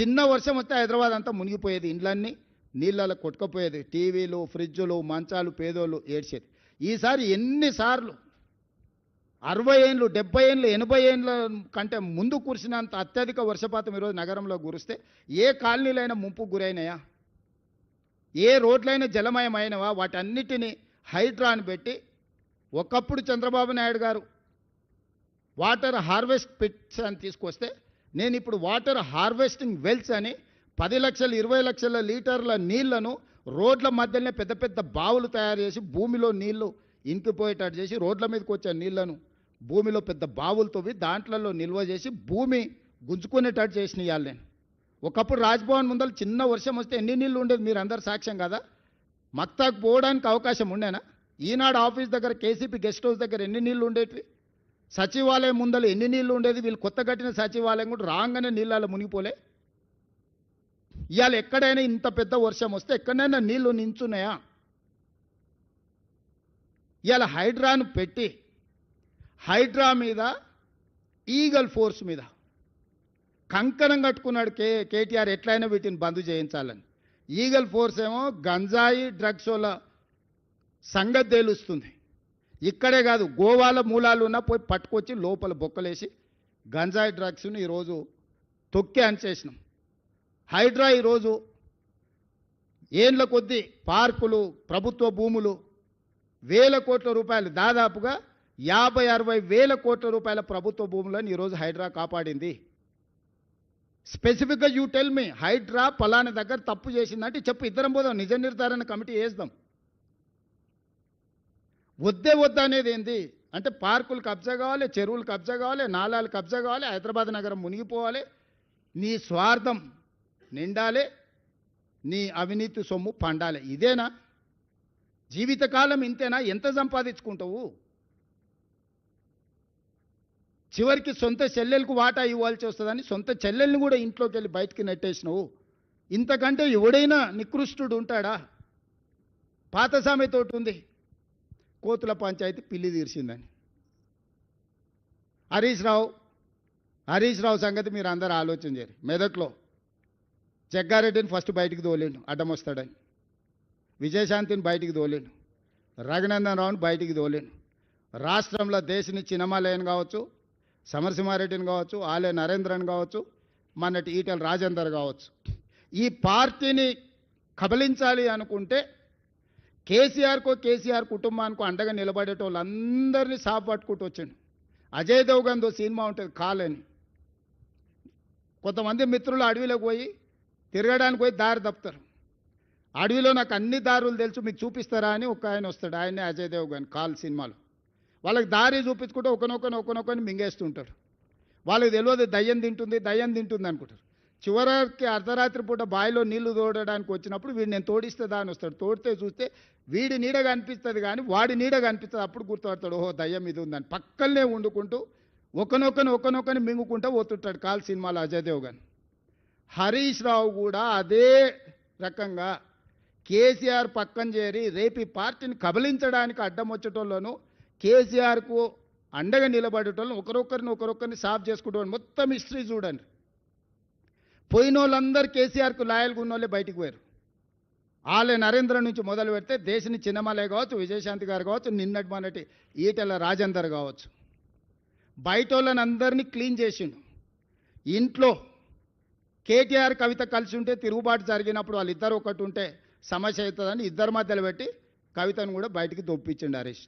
చిన్న వర్షం వస్తే హైదరాబాద్ అంతా మునిగిపోయేది. ఇండ్లన్నీ నీళ్ళలో కొట్టుకపోయేది. టీవీలు ఫ్రిడ్జులు మంచాలు పేదోళ్ళు ఏడ్చేది. ఈసారి ఎన్నిసార్లు అరవై ఏళ్ళు డెబ్బై ఏళ్ళు ఎనభై ఏళ్ళ కంటే ముందు కురిసినంత అత్యధిక వర్షపాతం ఈరోజు నగరంలో కురిస్తే ఏ కాలనీలైనా ముంపు గురైనాయా? ఏ రోడ్లైనా జలమయమైనవా? వాటన్నిటినీ హైడ్రాని పెట్టి ఒకప్పుడు చంద్రబాబు నాయుడు గారు వాటర్ హార్వెస్ట్ పిట్స్ అని తీసుకొస్తే నేను ఇప్పుడు వాటర్ హార్వెస్టింగ్ వెల్స్ అని పది లక్షలు ఇరవై లక్షల లీటర్ల నీళ్ళను రోడ్ల మధ్యలోనే పెద్ద పెద్ద బావులు తయారు చేసి భూమిలో నీళ్ళు ఇంకిపోయేటట్టు చేసి రోడ్ల మీదకి వచ్చే నీళ్ళను భూమిలో పెద్ద బావులు తవ్వి దాంట్లలో నిల్వ చేసి భూమి గుంజుకునేటట్టు చేసిన ఇవాళ నేను. ఒకప్పుడు రాజ్భవన్ ముందర చిన్న వర్షం వస్తే ఎన్ని నీళ్ళు ఉండేది మీరు అందరు సాక్ష్యం కదా? మక్తాకు పోవడానికి అవకాశం ఉండేనా? ఈనాడు ఆఫీస్ దగ్గర కేసీపీ గెస్ట్ హౌస్ దగ్గర ఎన్ని నీళ్ళు ఉండేటివి? సచివాలయం ముందర ఎన్ని నీళ్ళు ఉండేది? వీళ్ళు కొత్త కట్టిన సచివాలయం కూడా రాగానే నీళ్ళలో మునిగిపోలే. ఇవాళ ఎక్కడైనా ఇంత పెద్ద వర్షం వస్తే ఎక్కడైనా నీళ్ళు నించున్నాయా? ఇవాళ హైడ్రాను పెట్టి హైడ్రా మీద ఈగల్ ఫోర్స్ మీద కంకణం కట్టుకున్నాడు కే కేటీఆర్ ఎట్లయినా వీటిని బంద్ చేయించాలని. ఈగల్ ఫోర్స్ ఏమో గంజాయి డ్రగ్స్ వల్ల సంగతి తేలుస్తుంది. ఇక్కడే కాదు గోవాల మూలాలు ఉన్నా పోయి పట్టుకొచ్చి లోపల బొక్కలేసి గంజాయి డ్రగ్స్ని ఈరోజు తొక్కి అంచేసినాం. హైడ్రా ఈరోజు ఏండ్ల కొద్దీ పార్కులు ప్రభుత్వ భూములు వేల కోట్ల రూపాయలు దాదాపుగా యాభై అరవై వేల కోట్ల రూపాయల ప్రభుత్వ భూములను ఈరోజు హైడ్రా కాపాడింది. స్పెసిఫిక్గా యూ టెల్ మీ హైడ్రా పలానా దగ్గర తప్పు చేసిందంటే చెప్పు ఇద్దరం పోదాం నిజ నిర్ధారణ కమిటీ వేద్దాం వద్దే వద్దా అనేది ఏంది? అంటే పార్కులు కబ్జా కావాలి చెరువులు కబ్జా కావాలి నాలాలు కబ్జా కావాలి హైదరాబాద్ నగరం మునిగిపోవాలి. నీ స్వార్థం నిండాలి నీ అవినీతి సొమ్ము పండాలి. ఇదేనా? జీవితకాలం ఇంతేనా? ఎంత సంపాదించుకుంటావు? చివరికి సొంత చెల్లెలకు వాటా ఇవ్వాల్సి వస్తుందని సొంత చెల్లెల్ని కూడా ఇంట్లోకి వెళ్ళి బయటికి నెట్టేసినావు. ఇంతకంటే ఎవడైనా నికృష్టుడు ఉంటాడా? పాత సామెతోటి ఉంది. కోతుల పంచాయతీ పిల్లి తీర్చిందని. హరీష్ రావు హరీష్ రావు సంగతి మీరు అందరూ ఆలోచన చేయరు మెదక్లో జగ్గారెడ్డిని ఫస్ట్ బయటికి తోలేండు అడ్డం వస్తాడని. విజయశాంతిని బయటికి తోలేండు రఘునందన్ రావుని బయటికి తోలేండు. రాష్ట్రంలో దేశని చిన్నమాలయన్ కావచ్చు సమరసింహారెడ్డిని కావచ్చు ఆలయ నరేంద్రన్ కావచ్చు మొన్నటి ఈటల రాజేందర్ కావచ్చు. ఈ పార్టీని కబలించాలి అనుకుంటే కేసీఆర్కో కేసీఆర్ కుటుంబానికో అండగా నిలబడేటోళ్ళందరినీ సాపు పట్టుకుంటూ వచ్చిండు. అజయ్ దేవ్గన్తో సినిమా ఉంటుంది కాలని. కొంతమంది మిత్రులు అడవిలోకి పోయి తిరగడానికి పోయి దారి తప్పుతారు. అడవిలో నాకు అన్ని దారులు తెలుసు మీకు చూపిస్తారా అని ఒక ఆయన వస్తాడు ఆయనే అజయ్ దేవ్గన్ కాల్ సినిమాలో. వాళ్ళకి దారి చూపించుకుంటే ఒకనొకని ఒకనొకని మింగేస్తుంటారు. వాళ్ళకి తెలియదు దయ్యం తింటుంది దయ్యం తింటుంది అనుకుంటారు. చివరికి అర్ధరాత్రి పూట బావిలో నీళ్ళు తోడడానికి వచ్చినప్పుడు వీడు నేను తోడిస్తే అని వస్తాడు. తోడితే చూస్తే వీడి నీడ కనిపిస్తుంది కానీ వాడి నీడ కనిపిస్తుంది. అప్పుడు గుర్తుపడతాడు ఓహో దయ్యం ఇది ఉందని. పక్కనే వండుకుంటూ ఒకనొకని ఒకనొకని మింగుకుంటూ పోతుంటాడు కాల్ సినిమాలో అజయ్ దేవ్గన్. హరీష్ రావు కూడా అదే రకంగా కేసీఆర్ పక్కన చేరి రేపు పార్టీని కబలించడానికి అడ్డం వచ్చేటోళ్ళను కేసీఆర్కు అండగా నిలబడేటోళ్ళని ఒకరొకరిని ఒకరొకరిని సాఫ్ చేసుకుంటాం మొత్తం హిస్టరీ చూడండి. పోయిన వాళ్ళందరూ కేసీఆర్కు లాయల్గా ఉన్న వాళ్ళే బయటికి పోయారు. వాళ్ళే నరేంద్ర నుంచి మొదలు పెడితే దేశని చిన్నమలే కావచ్చు విజయశాంతి గారు కావచ్చు నిన్నటి మొన్నటి ఈటెల రాజేందర్ కావచ్చు. బయట వాళ్ళని అందరినీ క్లీన్ చేసిండు. ఇంట్లో కేటీఆర్ కవిత కలిసి ఉంటే తిరుగుబాటు జరిగినప్పుడు వాళ్ళిద్దరు ఒకటి ఉంటే సమస్య అవుతుందని ఇద్దరి మధ్యలో పెట్టి కవితను కూడా బయటికి దొప్పించిండు హరీష్.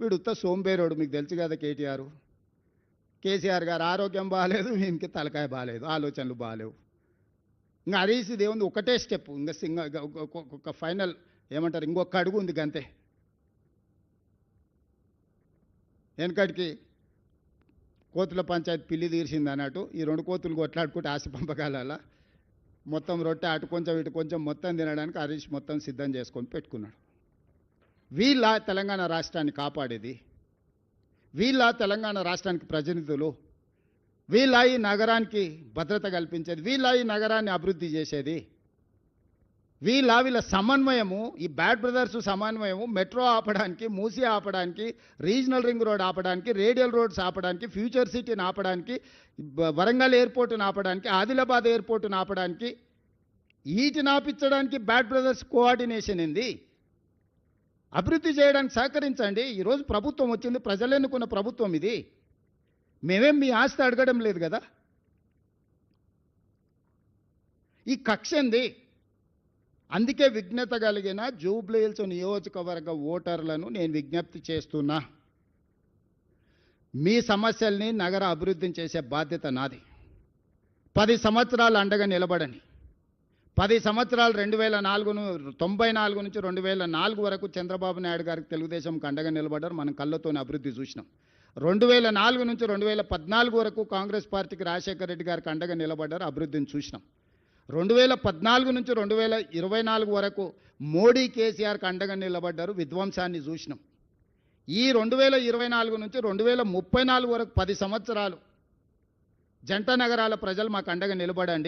వీడు ఉత్త సోంబేరోడు మీకు తెలుసు కదా కేటీఆర్. కేసీఆర్ గారు ఆరోగ్యం బాగాలేదు ఈయనకి తలకాయ బాగాలేదు ఆలోచనలు బాగాలేవు ఇంకా హరీష్ దేవుంది ఒకటే స్టెప్. ఇంకా సింగ ఒక ఫైనల్ ఏమంటారు ఇంకొక అడుగు ఉంది గంతే. వెనకటికి కోతుల పంచాయతీ పిల్లి తీర్చింది అన్నట్టు ఈ రెండు కోతులు కొట్లాడుకుంటే ఆశ పంపకాల మొత్తం రొట్టె అటు కొంచెం ఇటు కొంచెం మొత్తం తినడానికి హరీష్ మొత్తం సిద్ధం చేసుకొని పెట్టుకున్నాడు. వీళ్ళ తెలంగాణ రాష్ట్రాన్ని కాపాడేది వీళ్ళ తెలంగాణ రాష్ట్రానికి ప్రతినిధులు వీళ్ళ ఈ నగరానికి భద్రత కల్పించేది వీళ్ళ ఈ నగరాన్ని అభివృద్ధి చేసేది. వీళ్ళ వీళ్ళ సమన్వయము ఈ బ్యాడ్ బ్రదర్స్ సమన్వయము మెట్రో ఆపడానికి మూసి ఆపడానికి రీజనల్ రింగ్ రోడ్ ఆపడానికి రేడియల్ రోడ్స్ ఆపడానికి ఫ్యూచర్ సిటీని ఆపడానికి వరంగల్ ఎయిర్పోర్టును ఆపడానికి ఆదిలాబాద్ ఎయిర్పోర్టును ఆపడానికి వీటిని ఆపించడానికి బ్యాడ్ బ్రదర్స్ కోఆర్డినేషన్ ఏంది? అభివృద్ధి చేయడానికి సహకరించండి. ఈరోజు ప్రభుత్వం వచ్చింది ప్రజలు ఎన్నుకున్న ప్రభుత్వం ఇది. మేమేం మీ ఆస్తి అడగడం లేదు కదా? ఈ కక్ష ఏంది? అందుకే విఘ్నత కలిగిన జూబ్లీహిల్స్ నియోజకవర్గ ఓటర్లను నేను విజ్ఞప్తి చేస్తున్నా. మీ సమస్యల్ని నగర అభివృద్ధిని చేసే బాధ్యత నాది. పది సంవత్సరాలు అండగా నిలబడండి. పది సంవత్సరాలు రెండు వేల నాలుగును తొంభై నాలుగు నుంచి రెండు వేల నాలుగు వరకు చంద్రబాబు నాయుడు గారికి తెలుగుదేశం అండగా నిలబడ్డారు. మనం కళ్ళతోనే అభివృద్ధి చూసినాం. రెండు వేల నాలుగు నుంచి రెండు వేల పద్నాలుగు వరకు కాంగ్రెస్ పార్టీకి రాజశేఖర రెడ్డి గారికి అండగా నిలబడ్డారు. అభివృద్ధిని చూసినాం. రెండు వేల పద్నాలుగు నుంచి రెండు వేల ఇరవై నాలుగు వరకు మోడీ కేసీఆర్కి అండగా నిలబడ్డారు. విధ్వంసాన్ని చూసినాం. ఈ రెండు వేల ఇరవై నాలుగు నుంచి రెండు వేల ముప్పై నాలుగు వరకు పది సంవత్సరాలు జంట నగరాల ప్రజలు మాకు అండగా నిలబడండి.